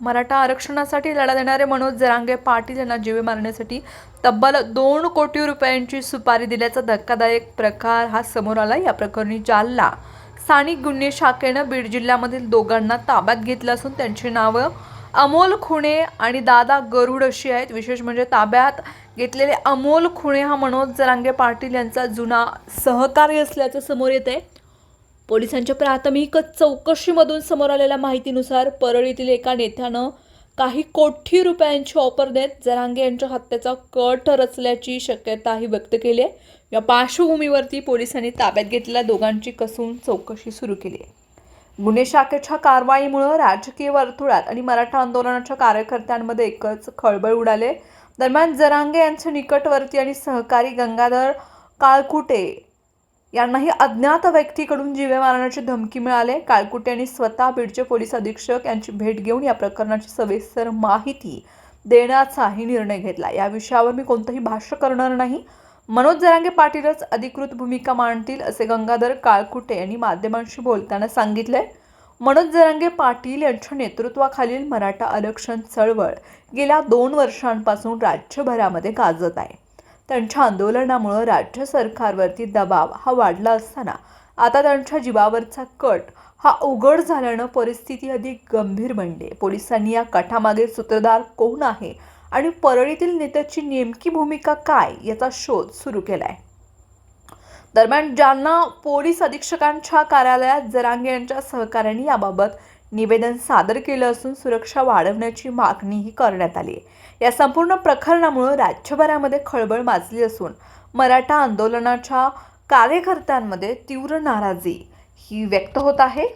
मराठा आरक्षणासाठी लढा देणारे मनोज जरांगे पाटील यांना जीवे मारण्यासाठी तब्बल दोन कोटी रुपयांची सुपारी दिल्याचा धक्कादायक प्रकार हा समोर आला. या प्रकरणी जालना स्थानिक गुन्हे शाखेनं बीड जिल्ह्यामधील दोघांना ताब्यात घेतलं असून त्यांची नावं अमोल खुणे आणि दादा गरुड अशी आहेत. विशेष म्हणजे ताब्यात घेतलेले अमोल खुणे हा मनोज जरांगे पाटील यांचा जुना सहकारी असल्याचं समोर येत आहे पोलिसांच्या प्राथमिक चौकशीमधून समोर आलेल्या माहितीनुसार परळीतील एका नेत्यानं काही कोटी रुपयांची ऑफर देत जरांगे यांच्या हत्येचा कट रचल्याची शक्यताही व्यक्त केली आहे. या पार्श्वभूमीवरती पोलिसांनी ताब्यात घेतलेल्या दोघांची कसून चौकशी सुरू केली आहे. गुन्हे शाखेच्या कारवाईमुळं राजकीय वर्तुळात आणि मराठा आंदोलनाच्या कार्यकर्त्यांमध्ये एकच खळबळ उडाले दरम्यान जरांगे यांचे निकटवर्ती आणि सहकारी गंगाधर काळकुटे यांनाही अज्ञात व्यक्तीकडून जीवे मारण्याची धमकी मिळाले. काळकुटे यांनी स्वतः बीडचे पोलीस अधीक्षक यांची भेट घेऊन या प्रकरणाची सविस्तर माहिती देण्याचाही निर्णय घेतला. या विषयावर मी कोणतंही भाष्य करणार नाही. मनोज जरांगे पाटीलच अधिकृत भूमिका मांडतील असे गंगाधर काळकुटे यांनी माध्यमांशी बोलताना सांगितले मनोज जरांगे पाटील यांच्या नेतृत्वाखालील मराठा आरक्षण चळवळ गेल्या दोन वर्षांपासून राज्यभरामध्ये गाजत आहे. त्यांच्या आंदोलनामुळं राज्य सरकारवरती दबाव हा वाढला असताना आता त्यांच्या जीवावरचा कट हा उघड झाल्यानं परिस्थिती अधिक गंभीर बनली. पोलिसांनी या कटामागे सूत्रधार कोण आहे आणि परळीतील नेत्याची नेमकी भूमिका काय याचा शोध सुरू केलाय. दरम्यान ज्यांना पोलीस अधीक्षकांच्या कार्यालयात जरांगे यांच्या सहकार्याने याबाबत निवेदन सादर केलं असून सुरक्षा वाढवण्याची मागणीही करण्यात आली आहे. या संपूर्ण प्रकरणामुळे राज्यभरामध्ये खळबळ माजली असून मराठा आंदोलनाच्या कार्यकर्त्यांमध्ये तीव्र नाराजी ही व्यक्त होत आहे.